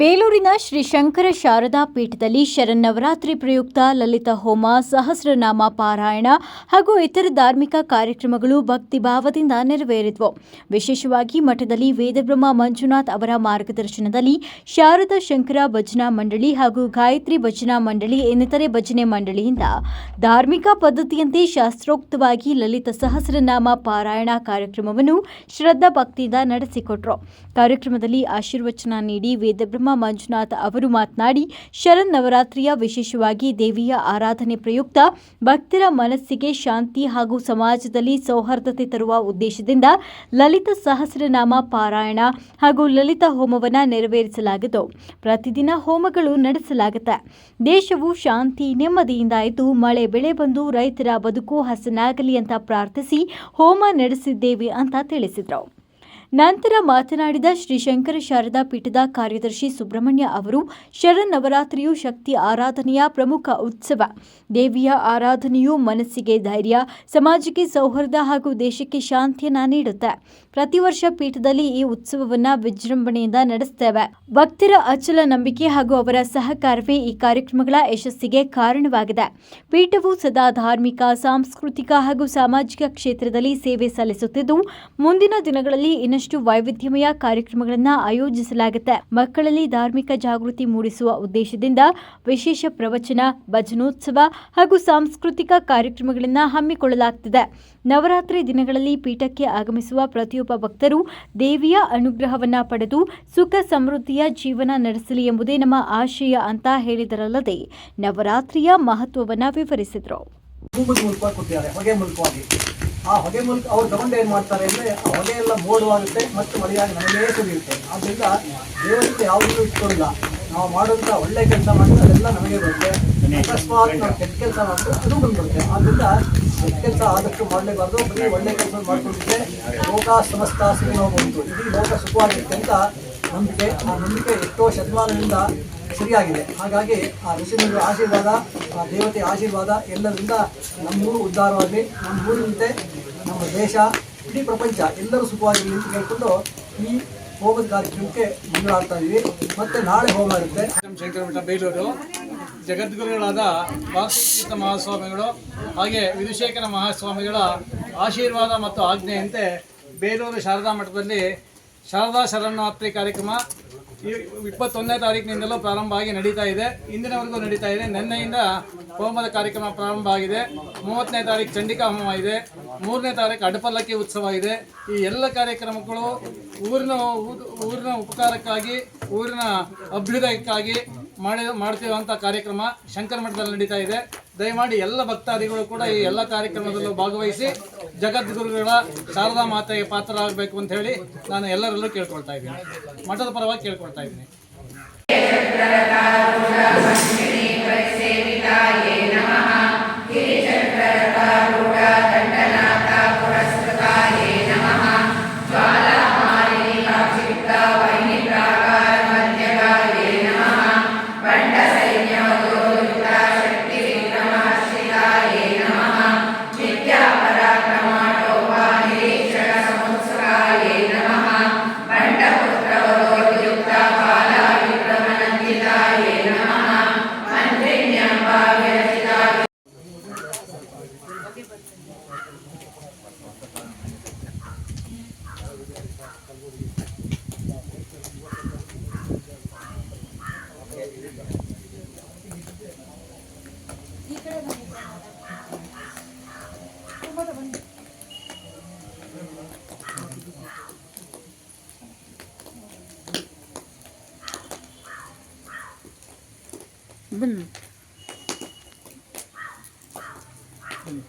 ಬೇಲೂರಿನ ಶ್ರೀ ಶಂಕರ ಶಾರದಾ ಪೀಠದಲ್ಲಿ ಶರನ್ನವರಾತ್ರಿ ಪ್ರಯುಕ್ತ ಲಲಿತ ಹೋಮ, ಸಹಸ್ರನಾಮ ಪಾರಾಯಣ ಹಾಗೂ ಇತರ ಧಾರ್ಮಿಕ ಕಾರ್ಯಕ್ರಮಗಳು ಭಕ್ತಿಭಾವದಿಂದ ನೆರವೇರಿದ್ವು. ವಿಶೇಷವಾಗಿ ಮಠದಲ್ಲಿ ವೇದಬ್ರಹ್ಮ ಮಂಜುನಾಥ್ ಅವರ ಮಾರ್ಗದರ್ಶನದಲ್ಲಿ ಶಾರದಾ ಶಂಕರ ಭಜನಾ ಮಂಡಳಿ ಹಾಗೂ ಗಾಯತ್ರಿ ಭಜನಾ ಮಂಡಳಿ ಇನ್ನಿತರೆ ಭಜನೆ ಮಂಡಳಿಯಿಂದ ಧಾರ್ಮಿಕ ಪದ್ಧತಿಯಂತೆ ಶಾಸ್ತ್ರೋಕ್ತವಾಗಿ ಲಲಿತ ಸಹಸ್ರನಾಮ ಪಾರಾಯಣ ಕಾರ್ಯಕ್ರಮವನ್ನು ಶ್ರದ್ಧಾ ಭಕ್ತಿಯಿಂದ ನಡೆಸಿಕೊಟ್ರು. ಕಾರ್ಯಕ್ರಮದಲ್ಲಿ ಆಶೀರ್ವಚನ ನೀಡಿ ವೇದಬ್ರಹ್ಮ ಮಂಜುನಾಥ್ ಅವರು ಮಾತನಾಡಿ ಶರನ್ ನವರಾತ್ರಿಯ ವಿಶೇಷವಾಗಿ ದೇವಿಯ ಆರಾಧನೆ ಪ್ರಯುಕ್ತ ಭಕ್ತರ ಮನಸ್ಸಿಗೆ ಶಾಂತಿ ಹಾಗೂ ಸಮಾಜದಲ್ಲಿ ಸೌಹಾರ್ದತೆ ತರುವ ಉದ್ದೇಶದಿಂದ ಲಲಿತ ಸಹಸ್ರನಾಮ ಪಾರಾಯಣ ಹಾಗೂ ಲಲಿತ ಹೋಮವನ್ನು ನೆರವೇರಿಸಲಾಗಿದ್ದು, ಪ್ರತಿದಿನ ಹೋಮಗಳು ನಡೆಸಲಾಗುತ್ತೆ. ದೇಶವು ಶಾಂತಿ, ನೆಮ್ಮದಿಯಿಂದ ಇದ್ದು ಮಳೆ ಬೆಳೆ ಬಂದು ರೈತರ ಬದುಕು ಹಸನಾಗಲಿ ಅಂತ ಪ್ರಾರ್ಥಿಸಿ ಹೋಮ ನಡೆಸಿದ್ದೇವೆ ಅಂತ ತಿಳಿಸಿದರು. ನಂತರ ಮಾತನಾಡಿದ ಶ್ರೀ ಶಂಕರ ಶಾರದಾ ಪೀಠದ ಕಾರ್ಯದರ್ಶಿ ಸುಬ್ರಹ್ಮಣ್ಯ ಅವರು, ಶರನ್ನವರಾತ್ರಿಯು ಶಕ್ತಿ ಆರಾಧನೆಯ ಪ್ರಮುಖ ಉತ್ಸವ. ದೇವಿಯ ಆರಾಧನೆಯು ಮನಸ್ಸಿಗೆ ಧೈರ್ಯ, ಸಮಾಜಕ್ಕೆ ಸೌಹಾರ್ದ ಹಾಗೂ ದೇಶಕ್ಕೆ ಶಾಂತಿಯನ್ನ ನೀಡುತ್ತೆ. ಪ್ರತಿ ವರ್ಷ ಪೀಠದಲ್ಲಿ ಈ ಉತ್ಸವವನ್ನು ವಿಜೃಂಭಣೆಯಿಂದ ನಡೆಸ್ತೇವೆ. ಭಕ್ತರ ಅಚಲ ನಂಬಿಕೆ ಹಾಗೂ ಅವರ ಸಹಕಾರವೇ ಈ ಕಾರ್ಯಕ್ರಮಗಳ ಯಶಸ್ಸಿಗೆ ಕಾರಣವಾಗಿದೆ. ಪೀಠವು ಸದಾ ಧಾರ್ಮಿಕ, ಸಾಂಸ್ಕೃತಿಕ ಹಾಗೂ ಸಾಮಾಜಿಕ ಕ್ಷೇತ್ರದಲ್ಲಿ ಸೇವೆ ಸಲ್ಲಿಸುತ್ತಿದ್ದು, ಮುಂದಿನ ದಿನಗಳಲ್ಲಿ ಇನ್ನಷ್ಟು ವೈವಿಧ್ಯಮಯ ಕಾರ್ಯಕ್ರಮಗಳನ್ನು ಆಯೋಜಿಸಲಾಗುತ್ತೆ. ಮಕ್ಕಳಲ್ಲಿ ಧಾರ್ಮಿಕ ಜಾಗೃತಿ ಮೂಡಿಸುವ ಉದ್ದೇಶದಿಂದ ವಿಶೇಷ ಪ್ರವಚನ, ಭಜನೋತ್ಸವ ಹಾಗೂ ಸಾಂಸ್ಕೃತಿಕ ಕಾರ್ಯಕ್ರಮಗಳನ್ನು ಹಮ್ಮಿಕೊಳ್ಳಲಾಗುತ್ತಿದೆ ನವರಾತ್ರಿ ದಿನಗಳಲ್ಲಿ ಪೀಠಕ್ಕೆ ಆಗಮಿಸುವ ಪ್ರತಿಯೊಬ್ಬ ಭಕ್ತರು ದೇವಿಯ ಅನುಗ್ರಹವನ್ನ ಪಡೆದು ಸುಖ ಸಮೃದ್ಧಿಯ ಜೀವನ ನಡೆಸಲಿ ಎಂಬುದೇ ನಮ್ಮ ಆಶಯ ಅಂತ ಹೇಳಿದರಲ್ಲದೆ ನವರಾತ್ರಿಯ ಮಹತ್ವವನ್ನ ವಿವರಿಸಿದರು. ಆ ಹೊಗೆ ಮೂಲಕ ಅವ್ರು ತಗೊಂಡು ಏನು ಮಾಡ್ತಾರೆ ಅಂದರೆ ಆ ಹೊಗೆ ಎಲ್ಲ ಮೋಡವಾಗುತ್ತೆ ಮತ್ತು ಮಳೆಯಾಗಿ ನಮಗೇ ಸುರಿಯುತ್ತೆ. ಆದ್ದರಿಂದ ದೇವರಿಗೆ ಯಾವುದೂ ಇಟ್ಕೊಂಡಿಲ್ಲ ನಾವು ಮಾಡುವಂಥ ಒಳ್ಳೆ ಕೆಲಸ ಮಾಡಿದ್ರೆ ಅದೆಲ್ಲ ನಮಗೆ ಬರುತ್ತೆ. ಅಕಸ್ಮಾತ್ ನಾವು ಕೆಟ್ಟ ಕೆಲಸ ಮಾಡಿದ್ರೆ ಅದು ಬಂದ್ಬಿಡುತ್ತೆ. ಆದ್ದರಿಂದ ಕೆಟ್ಟ ಕೆಲಸ ಆದಷ್ಟು ಮಾಡಲೇಬಾರ್ದು. ಬರೀ ಒಳ್ಳೆ ಕೆಲಸ ಮಾಡ್ಕೊಂಡಿದ್ರೆ ಲೋಕ ಸಮಸ್ತ ಸಿಗಿ ಬಂತು ಇಡೀ ಲೋಕ ಸುಖವಾಗಿರುತ್ತೆ ಅಂತ ನಂಬಿಕೆ ಆ ನಂಬಿಕೆ ಎಷ್ಟೋ ಶತಮಾನದಿಂದ ಸರಿಯಾಗಿದೆ. ಹಾಗಾಗಿ ಆ ಋಷಿಮುನಿಗಳ ಆಶೀರ್ವಾದ, ಆ ದೇವತೆ ಆಶೀರ್ವಾದ ಎಲ್ಲರಿಂದ ನಮ್ಮೂರು ಉದ್ಧಾರವಾಗಲಿ ನಮ್ಮ ಊರಿನಂತೆ ನಮ್ಮ ದೇಶ, ಇಡೀ ಪ್ರಪಂಚ ಎಲ್ಲರೂ ಸುಖವಾಗಿ ಅಂತ ಕೇಳಿಕೊಂಡು ಈ ಹೋಮದ ಕಾರ್ಯಕ್ರಮಕ್ಕೆ ಮುಂದಾಡ್ತಾ ಇದ್ದೀವಿ ಮತ್ತೆ ನಾಳೆ ಹೋಮ ಇರುತ್ತೆ. ನಮ್ಮ ಶಂಕರಮಠ ಬೇಲೂರು, ಜಗದ್ಗುರುಗಳಾದ ವಾಸುತೀರ್ಥ ಮಹಾಸ್ವಾಮಿಗಳು ಹಾಗೆ ವಿಧುಶೇಖರ ಮಹಾಸ್ವಾಮಿಗಳ ಆಶೀರ್ವಾದ ಮತ್ತು ಆಜ್ಞೆಯಂತೆ ಬೇಲೂರು ಶಾರದಾ ಮಠದಲ್ಲಿ ಶಾರದಾ ಶರಣಾರ್ಥಿ ಕಾರ್ಯಕ್ರಮ ಇಪ್ಪತ್ತೊಂದನೇ ತಾರೀಕಿನಿಂದಲೂ ಪ್ರಾರಂಭ ಆಗಿ ನಡೀತಾ ಇದೆ. ಇಂದಿನವರೆಗೂ ನಡೀತಾ ಇದೆ. ನಿನ್ನೆಯಿಂದ ಹೋಮದ ಕಾರ್ಯಕ್ರಮ ಪ್ರಾರಂಭ ಆಗಿದೆ. ಮೂವತ್ತನೇ ತಾರೀಕು ಚಂಡಿಕಾ ಹೋಮ ಇದೆ. ಮೂರನೇ ತಾರೀಕು ಅಡಪಲ್ಲಕ್ಕಿ ಉತ್ಸವ ಇದೆ. ಈ ಎಲ್ಲ ಕಾರ್ಯಕ್ರಮಗಳು ಊರಿನ ಊರಿನ ಉಪಕಾರಕ್ಕಾಗಿ, ಊರಿನ ಅಭ್ಯುದಯಕ್ಕಾಗಿ ಮಾಡಿ, ಮಾಡ್ತಿರುವಂಥ ಕಾರ್ಯಕ್ರಮ ಶಂಕರ ಮಠದಲ್ಲಿ ನಡೀತಾ ಇದೆ. ದಯಮಾಡಿ ಎಲ್ಲ ಭಕ್ತಾದಿಗಳು ಕೂಡ ಈ ಎಲ್ಲ ಕಾರ್ಯಕ್ರಮದಲ್ಲೂ ಭಾಗವಹಿಸಿ ಜಗದ್ಗುರುಗಳ ಶಾರದಾ ಮಾತೆಗೆ ಪಾತ್ರರಾಗಬೇಕು ಅಂತ ಹೇಳಿ ನಾನು ಎಲ್ಲರಲ್ಲೂ ಕೇಳ್ಕೊಳ್ತಾ ಇದ್ದೀನಿ. ಮಠದ ಪರವಾಗಿ ಕೇಳ್ಕೊಳ್ತಾ ಇದ್ದೀನಿ. 问。你